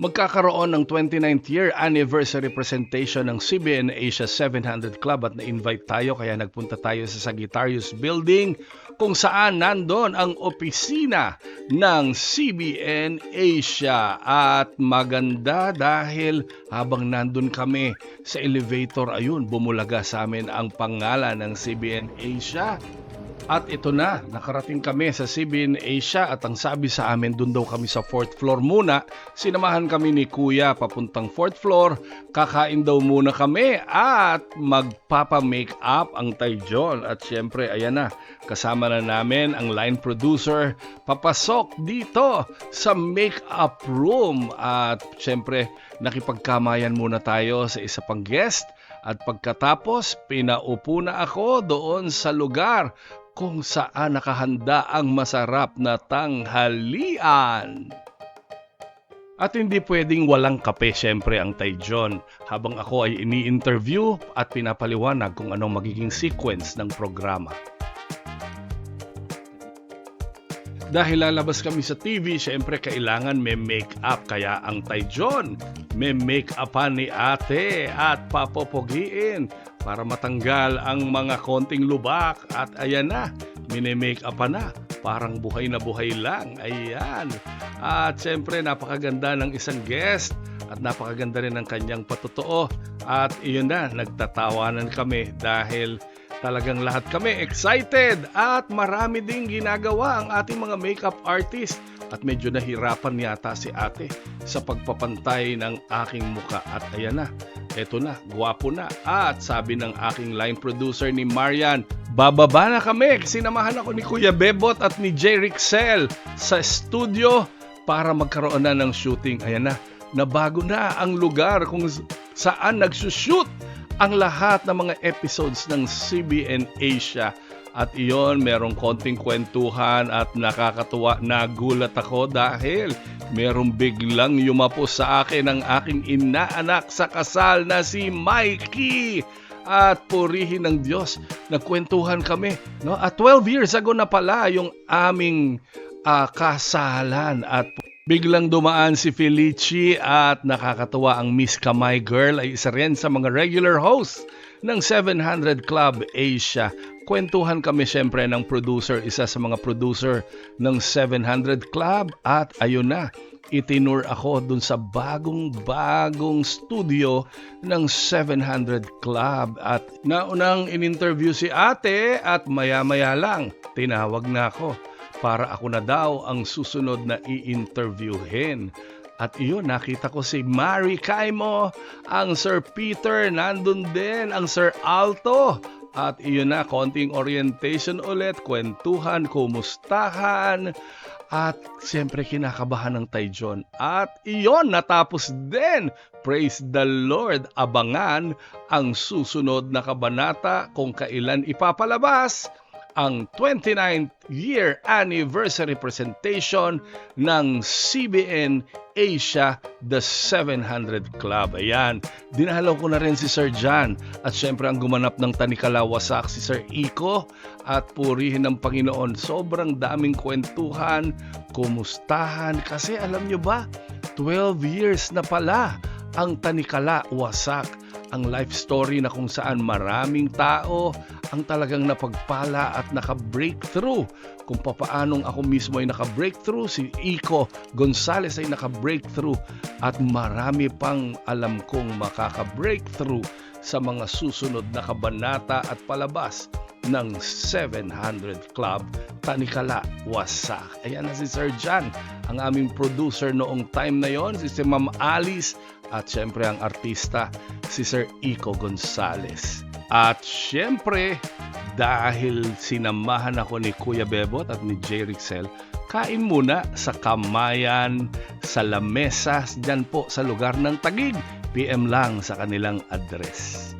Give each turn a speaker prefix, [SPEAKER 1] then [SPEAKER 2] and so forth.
[SPEAKER 1] magkakaroon ng 29th year anniversary presentation ng CBN Asia 700 Club at na-invite tayo kaya nagpunta tayo sa Sagittarius Building kung saan nandun ang opisina ng CBN Asia. At maganda dahil habang nandun kami sa elevator ayun bumulaga sa amin ang pangalan ng CBN Asia at ito na, nakarating kami sa CBN Asia at ang sabi sa amin, doon daw kami sa 4th floor muna. Sinamahan kami ni Kuya papuntang 4th floor. Kakain daw muna kami at magpapa-make up ang Tayjon. At syempre, ayan na, kasama na namin ang line producer. Papasok dito sa make-up room. At syempre, nakipagkamayan muna tayo sa isa pang guest. At pagkatapos, pinaupo na ako doon sa lugar kung saan nakahanda ang masarap na tanghalian. At hindi pwedeng walang kape syempre ang Tayjon habang ako ay ini-interview at pinapaliwanag kung anong magiging sequence ng programa. Dahil lalabas kami sa TV, syempre kailangan may make-up. Kaya ang Tayjon, may make-upan ni ate at papopogiin para matanggal ang mga konting lubak. At ayan na, mini-make-upan na. Parang buhay na buhay lang. Ayan. At syempre, napakaganda ng isang guest at napakaganda rin ng kanyang patotoo. At iyon na, nagtatawanan kami dahil Talagang lahat kami excited at marami ding ginagawa ang ating mga makeup artist. At medyo nahirapan yata si ate sa pagpapantay ng aking muka. At ayan na, eto na, gwapo na. At sabi ng aking line producer ni Marian, bababa na kami, sinamahan ako ni Kuya Bebot at ni Jay Rixel sa studio para magkaroon na ng shooting. Ayan na, nabago na ang lugar kung saan nagsushoot ang lahat ng mga episodes ng CBN Asia. At iyon, merong konting kwentuhan at nakakatuwa. Nagulat ako dahil merong biglang yumapos sa akin ang aking inaanak sa kasal na si Mikey at purihin ng Diyos. Nagkwentuhan kami. No? At 12 years ago na pala yung aming uh, kasalan at Biglang dumaan si Felici at nakakatuwa ang Miss Kamay Girl ay isa rin sa mga regular hosts ng 700 Club Asia. Kwentuhan kami siyempre ng producer, isa sa mga producer ng 700 Club. At ayun na, itinur ako dun sa bagong-bagong studio ng 700 Club. At naunang in-interview si ate at maya-maya lang tinawag na ako para ako na daw ang susunod na i-interviewin. At iyon, nakita ko si Mary Kaimo, ang Sir Peter, nandun din, ang Sir Alto. At iyon na, konting orientation ulit, kwentuhan, kumustahan. At siyempre kinakabahan ng Tayjon. At iyon, natapos din. Praise the Lord. Abangan ang susunod na kabanata kung kailan ipapalabas ang 29th year anniversary presentation ng CBN Asia The 700 Club. Ayan, dinahalaw ko na rin si Sir John at syempre ang gumanap ng Tanikalawasak si Sir Iko at purihin ng Panginoon. Sobrang daming kwentuhan, kumustahan kasi alam nyo ba, 12 years na pala ang Tanikala Wasak ang life story na kung saan maraming tao ang talagang napagpala at naka-breakthrough. Kung papaanong ako mismo ay naka-breakthrough, si Iko Gonzales ay naka-breakthrough at marami pang alam kong makaka-breakthrough sa mga susunod na kabanata at palabas ng 700 Club Tanikala Wasak. Ayan na si Sir John, ang aming producer noong time na yon, si, si Ma'am Alice at syempre ang artista si Sir Iko Gonzales. At syempre, dahil sinamahan ako ni Kuya Bebot at ni Jay Rixel, kain muna sa Kamayan, sa Lamesa, dyan po sa lugar ng Tagig. PM lang sa kanilang address.